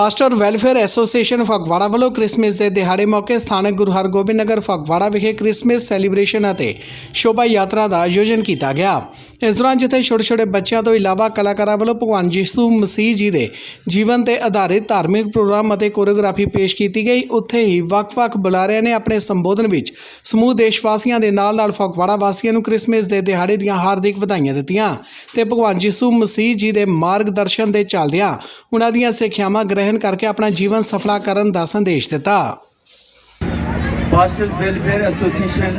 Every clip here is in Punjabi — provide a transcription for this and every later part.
ਪਾਸਟਰ ਵੈਲਫੇਅਰ ਐਸੋਸੀਏਸ਼ਨ ਫਗਵਾੜਾ ਵੱਲੋਂ ਕ੍ਰਿਸਮਸ ਦੇ ਦਿਹਾੜੇ ਮੌਕੇ ਸਥਾਨਕ ਗੁਰੂ ਹਰਗੋਬਿੰਦ ਨਗਰ ਫਗਵਾੜਾ ਵਿਖੇ ਕ੍ਰਿਸਮਸ ਸੈਲੀਬ੍ਰੇਸ਼ਨ ਅਤੇ ਸ਼ੋਭਾ ਯਾਤਰਾ ਦਾ ਆਯੋਜਨ ਕੀਤਾ ਗਿਆ। ਇਸ ਦੌਰਾਨ ਜਿੱਥੇ ਛੋਟੇ-ਛੋਟੇ ਬੱਚਿਆਂ ਤੋਂ ਇਲਾਵਾ ਕਲਾਕਾਰਾਂ ਵੱਲੋਂ ਭਗਵਾਨ ਯਿਸੂ ਮਸੀਹ ਜੀ ਦੇ ਜੀਵਨ ਤੇ ਆਧਾਰਿਤ ਧਾਰਮਿਕ ਪ੍ਰੋਗਰਾਮ ਅਤੇ ਕੋਰੀਓਗ੍ਰਾਫੀ ਪੇਸ਼ ਕੀਤੀ ਗਈ, ਉੱਥੇ ਹੀ ਵੱਖ-ਵੱਖ ਬੁਲਾਰਿਆਂ ਨੇ ਆਪਣੇ ਸੰਬੋਧਨ ਵਿੱਚ ਸਮੂਹ ਦੇਸ਼ ਵਾਸੀਆਂ ਦੇ ਨਾਲ-ਨਾਲ ਫਗਵਾੜਾ ਵਾਸੀਆਂ ਨੂੰ ਕ੍ਰਿਸਮਸ ਦੇ ਦਿਹਾੜੇ ਦੀਆਂ ਹਾਰਦਿਕ ਵਧਾਈਆਂ ਦਿੱਤੀਆਂ ਤੇ ਭਗਵਾਨ ਯਿਸੂ ਮਸੀਹ ਜੀ ਦੇ ਮਾਰਗਦਰਸ਼ਨ ਦੇ ਚੱਲਦਿਆਂ ਉਹਨਾਂ ਦੀਆਂ ਸਿੱਖਿਆਵਾਂ ਗ੍ਰਹਿਣ ਕਰਕੇ ਆਪਣਾ ਜੀਵਨ ਸਫਲਾ ਕਰਨ ਦਾ ਸੰਦੇਸ਼ ਦਿੱਤਾ। ਪਾਸਟਰਸ ਵੈਲਫੇਅਰ ਐਸੋਸੀਏਸ਼ਨ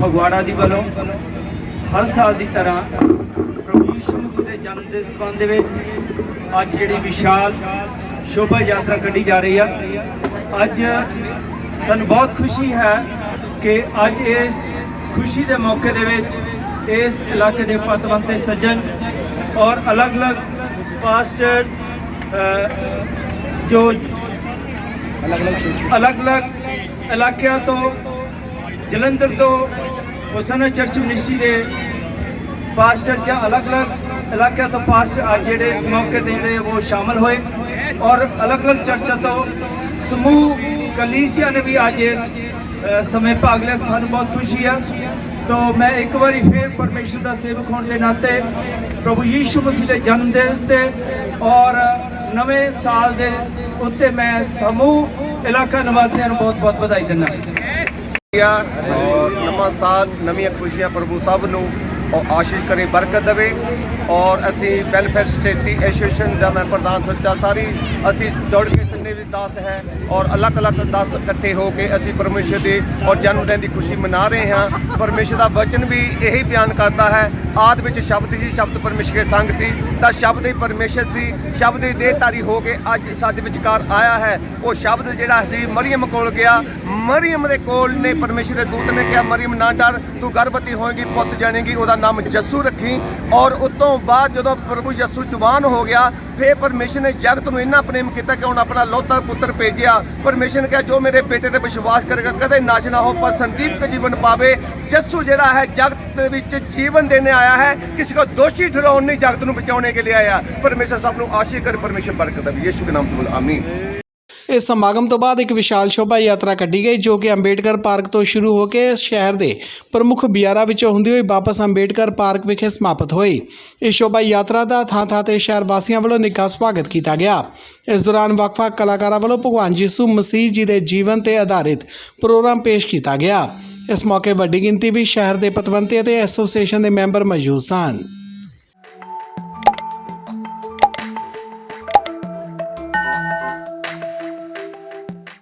ਫਗਵਾੜਾ ਦੀ ਵੱਲੋਂ ਹਰ ਸਾਲ ਦੀ ਤਰ੍ਹਾਂ ਪ੍ਰਭੂ ਯਿਸੂ ਮਸੀਹ ਦੇ ਜਨਮ ਦੇ ਸੰਬੰਧ ਵਿੱਚ ਅੱਜ ਜਿਹੜੀ ਵਿਸ਼ਾਲ ਸ਼ੋਭਾ ਯਾਤਰਾ ਕੱਢੀ ਜਾ ਰਹੀ ਆ। ਅੱਜ ਸਾਨੂੰ ਬਹੁਤ ਖੁਸ਼ੀ ਹੈ ਕਿ ਅੱਜ ਇਸ ਖੁਸ਼ੀ ਦੇ ਮੌਕੇ ਦੇ ਵਿੱਚ ਇਸ ਇਲਾਕੇ ਦੇ ਪਤਵੰਤੇ ਸੱਜਣ ਔਰ ਅਲੱਗ-ਅਲੱਗ ਪਾਸਟਰਸ ਜੋ ਅਲੱਗ-ਅਲੱਗ ਇਲਾਕਿਆਂ ਤੋਂ ਜਲੰਧਰ ਤੋਂ ਹੁਸਨ ਚਰਚ ਮਿਨਿਸਟਰੀ ਦੇ ਪਾਸਟਰ ਜਾਂ ਅਲੱਗ-ਅਲੱਗ ਇਲਾਕਿਆਂ ਤੋਂ ਪਾਸਟਰ ਅੱਜ ਜਿਹੜੇ ਇਸ ਮੌਕੇ ਤੇ ਜਿਹੜੇ ਉਹ ਸ਼ਾਮਲ ਹੋਏ ਔਰ ਅਲੱਗ-ਅਲੱਗ ਚਰਚਾਂ ਤੋਂ ਸਮੂਹ ਕਲੀਸਿਆ ਨੇ ਵੀ ਅੱਜ ਇਸ ਸਮੇਂ ਭਾਗ ਲਿਆ। ਸਾਨੂੰ ਬਹੁਤ ਖੁਸ਼ੀ ਹੈ ਤੋ ਮੈਂ ਇੱਕ ਵਾਰੀ ਫੇਰ ਪਰਮੇਸ਼ਰ ਦਾ ਸੇਵਕ ਹੋਣ ਦੇ ਨਾਤੇ ਪ੍ਰਭੂ ਯੀਸ਼ੂ ਮਸੀਹ ਦੇ ਜਨਮ ਦੇ ਉੱਤੇ ਔਰ ਨਵੇਂ ਸਾਲ ਦੇ ਉੱਤੇ ਮੈਂ ਸਮੂਹ ਇਲਾਕਾ ਨਿਵਾਸੀਆਂ ਨੂੰ ਬਹੁਤ-ਬਹੁਤ ਵਧਾਈ ਦਿੰਦਾ। ਔਰ ਨਵਾਂ ਸਾਲ ਨਵੀਆਂ ਖੁਸ਼ੀਆਂ ਪ੍ਰਭੂ ਸਭ ਨੂੰ ਔਰ ਆਸ਼ੀਸ਼ ਕਰੇ, ਬਰਕਤ ਦੇਵੇ ਔਰ ਅਸੀਂ ਵੈਲਫੇਅਰ ਸੋਸਾਇਟੀ ਐਸੋਸੀਏਸ਼ਨ ਦਾ ਮੈਂ ਪ੍ਰਧਾਨ ਸੱਚਾ ਸਾਰੀ ਅਸੀਂ ਦੌੜ ਕੇ ਜਿੰਨੇ ਵੀ ਦਾਸ ਹੈ ਔਰ ਅਲੱਗ-ਅਲੱਗ ਦਾਸ ਇਕੱਠੇ ਹੋ ਕੇ ਅਸੀਂ ਪਰਮੇਸ਼ਰ ਦੇ ਔਰ ਜਨਮ ਦਿਨ ਦੀ ਖੁਸ਼ੀ ਮਨਾ ਰਹੇ ਹਾਂ। ਪਰਮੇਸ਼ਰ ਦਾ ਵਚਨ ਵੀ ਇਹੀ ਬਿਆਨ ਕਰਦਾ ਹੈ। ਆਦ ਵਿੱਚ ਸ਼ਬਦ ਹੀ ਸ਼ਬਦ ਪਰਮੇਸ਼ਰ ਦੇ ਸੰਗ ਸੀ। ਤਾਂ ਸ਼ਬਦ ਹੀ ਪਰਮੇਸ਼ਰ ਸੀ। ਸ਼ਬਦ ਹੀ ਦੇਹਧਾਰੀ ਹੋ ਕੇ ਅੱਜ ਸਾਡੇ ਵਿਚਕਾਰ ਆਇਆ ਹੈ। ਉਹ ਸ਼ਬਦ ਜਿਹੜਾ ਸੀ, ਮਰੀਮ ਕੋਲ ਗਿਆ। ਮਰੀਮ ਦੇ ਕੋਲ ਨੇ ਪਰਮੇਸ਼ਰ ਦੇ ਦੂਤ ਨੇ ਕਿਹਾ, ਮਰੀਮ, ਨਾ ਡਰ। ਤੂੰ ਗਰਭਵਤੀ ਹੋਏਗੀ, ਪੁੱਤ ਜਾਣੇਗੀ। ਉਹਦਾ ਨਾਮ ਯਸੂ ਰੱਖੀ। ਔਰ ਉਸ ਤੋਂ ਬਾਅਦ ਜਦੋਂ ਪ੍ਰਭੂ ਯਸੂ ਜਵਾਨ ਹੋ ਗਿਆ, ਫੇਰ ਪਰਮੇਸ਼ਰ ਨੇ ਜਗਤ ਨੂੰ ਇੰਨਾ ਪ੍ਰੇਮ ਕੀਤਾ ਕਿ ਹੁਣ ਆਪਣਾ ਲੋਤਾ ਪੁੱਤਰ ਭੇਜਿਆ। ਪਰਮੇਸ਼ਰ ਨੇ ਕਿਹਾ, ਜੋ ਮੇਰੇ ਬੇਟੇ ਤੇ ਵਿਸ਼ਵਾਸ ਕਰੇਗਾ, ਕਦੇ ਨਾਸ਼ ਨਾ ਹੋ, ਪਰ ਸੰਦੀਪ ਜੀਵਨ ਪਾਵੇ। ਜੱਸੂ ਜਿਹੜਾ ਹੈ, ਜਗਤ ਦੇ ਵਿੱਚ ਜੀਵਨ ਦੇਣੇ ਆਇਆ ਹੈ। ਕਿਸੇ ਕੋ ਦੋਸ਼ੀ ਠਹਿਰਾਉਣ ਨਹੀਂ ਜਗਤ ਨੂੰ ਬਚਾਉਣੇ ਕੇ ਲਈ ਆਇਆ। ਪਰਮੇਸ਼ਰ ਸਭ ਨੂੰ ਆਸ਼ੀਸ਼ ਕਰ ਪਰਮੇਸ਼ਰ ਬਰਕਤ ਦੇਵੇ। ਯਿਸੂ ਦੇ ਨਾਮ ਤੋਂ ਆਮੀਨ। ਇਸ ਸਮਾਗਮ ਤੋਂ ਬਾਅਦ ਇੱਕ ਵਿਸ਼ਾਲ ਸ਼ੋਭਾ ਯਾਤਰਾ ਕੱਢੀ ਗਈ, ਜੋ ਕਿ ਅੰਬੇਡਕਰ ਪਾਰਕ ਤੋਂ ਸ਼ੁਰੂ ਹੋ ਕੇ ਸ਼ਹਿਰ ਦੇ ਪ੍ਰਮੁੱਖ ਬਿਆਰਾ ਵਿੱਚੋਂ ਹੁੰਦੀ ਹੋਈ ਵਾਪਸ ਅੰਬੇਡਕਰ ਪਾਰਕ ਵਿਖੇ ਸਮਾਪਤ ਹੋਈ। ਇਸ ਸ਼ੋਭਾ ਯਾਤਰਾ ਦਾ ਥਾਂ-ਥਾਂ ਤੇ ਸ਼ਹਿਰ ਵਾਸੀਆਂ ਵੱਲੋਂ ਨਿੱਘਾ ਸਵਾਗਤ ਕੀਤਾ ਗਿਆ। ਇਸ ਦੌਰਾਨ ਵੱਖ-ਵੱਖ ਕਲਾਕਾਰਾਂ ਵੱਲੋਂ ਭਗਵਾਨ ਯਿਸੂ ਮਸੀਹ ਜੀ ਦੇ ਜੀਵਨ ਤੇ ਆਧਾਰਿਤ ਪ੍ਰੋਗਰਾਮ ਪੇਸ਼ ਕੀਤਾ ਗਿਆ। ਇਸ ਮੌਕੇ ਵੱਡੀ ਗਿਣਤੀ ਵਿੱਚ ਸ਼ਹਿਰ ਦੇ ਪਤਵੰਤੇ ਅਤੇ ਐਸੋਸੀਏਸ਼ਨ ਦੇ ਮੈਂਬਰ ਮੌਜੂਦ ਸਨ।